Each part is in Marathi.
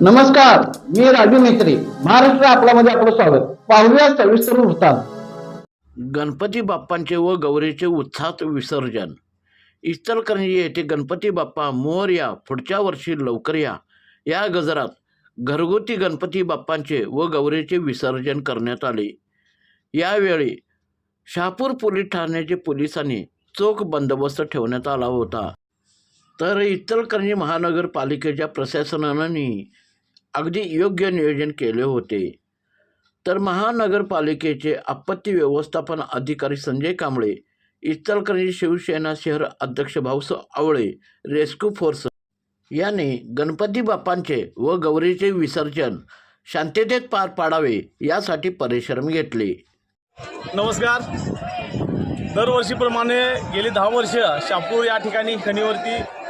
नमस्कार मी राजू मेत्री महाराष्ट्र आपल्यामध्ये आपलं स्वागत. पाहूया सविस्तर वृत्तांत. गणपती बाप्पांचे व गौरीचे उत्साहात विसर्जन. इचलकरंजी येथे गणपती बाप्पा मोर या पुढच्या वर्षी लवकर या. या गजरात घरगुती गणपती बाप्पांचे व गौरीचे विसर्जन करण्यात आले. यावेळी शहापूर पोलीस ठाण्याचे पोलिसांनी चोख बंदोबस्त ठेवण्यात आला होता. तर इचलकरंजी महानगरपालिकेच्या प्रशासनाने अगदी योग्य नियोजन केले होते. तर महानगरपालिकेचे आपत्ती व्यवस्थापन अधिकारी संजय कांबळे इचलकरंजी शिवसेना शहर अध्यक्ष भाऊसाहेब आवळे रेस्क्यू फोर्स यांनी गणपती बाप्पांचे व गौरीचे विसर्जन शांततेत पार पाडावे यासाठी परिश्रम घेतले. नमस्कार. दरवर्षीप्रमाणे गेली दहा वर्ष शापूर या ठिकाणी खणीवरती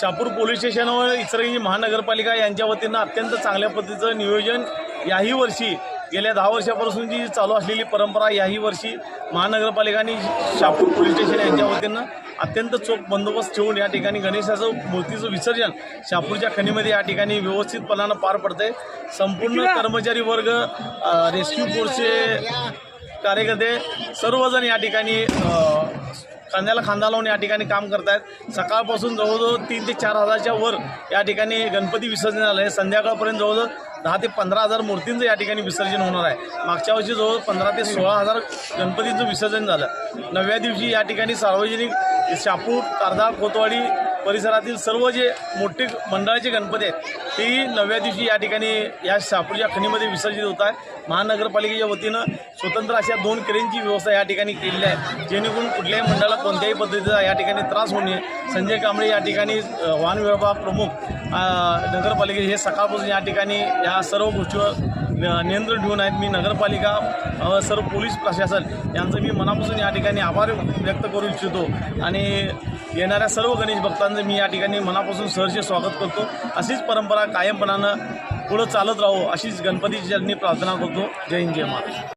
शापूर पोलीस स्टेशन व इचलकरंजी महानगरपालिका यांच्या वतीनं अत्यंत चांगल्या पद्धतीचं नियोजन याही वर्षी गेल्या दहा वर्षापासून जी चालू असलेली परंपरा याही वर्षी महानगरपालिका आणि शापूर पोलीस स्टेशन यांच्या वतीनं अत्यंत चोख बंदोबस्त ठेवून या ठिकाणी गणेशाचं मूर्तीचं विसर्जन शापूरच्या खणीमध्ये या ठिकाणी व्यवस्थितपणानं पार पडतंय. संपूर्ण कर्मचारी वर्ग रेस्क्यू फोर्सचे कार्यकर्ते सर्वजण या ठिकाणी खांद्याला खांदा लावून या ठिकाणी काम करत आहेत सकाळपासून जवळजवळ तीन ते चार हजारच्या वर या ठिकाणी गणपती विसर्जन झालं आहे. संध्याकाळपर्यंत जवळजवळ दहा ते पंधरा हजार मूर्तींचं या ठिकाणी विसर्जन होणार आहे. मागच्या वर्षी जवळ पंधरा ते सोळा हजार गणपतींचं विसर्जन झालं. नवव्या दिवशी या ठिकाणी सार्वजनिक शापूर तारदा कोतवाडी परिसरातील सर्व जे मोठे मंडळाचे गणपती आहेत तेही नवव्या दिवशी या ठिकाणी या शापूरच्या खणीमध्ये विसर्जित होत आहे महानगरपालिकेच्या वतीनं स्वतंत्र अशा दोन क्रेनची व्यवस्था या ठिकाणी केलेली आहे. जेणेकरून कुठल्याही मंडळाला कोणत्याही पद्धतीचा या ठिकाणी त्रास होऊ नये. संजय कांबळे या ठिकाणी वाहन विभाग प्रमुख नगरपालिके हे सकाळपासून या ठिकाणी या सर्व गोष्टीवर नियंत्रण ठेवून आहेत. मी नगरपालिका सर्व पोलीस प्रशासन यांचं मी मनापासून या ठिकाणी आभार व्यक्त करू इच्छितो. आणि येणाऱ्या सर्व गणेश भक्तांचं मी या ठिकाणी मनापासून सहर्ष स्वागत करतो. अशीच परंपरा कायमपणानं पुढं चालत राहो अशीच गणपतीची चरणी प्रार्थना करतो. जय हिंद जय महाराष्ट्र.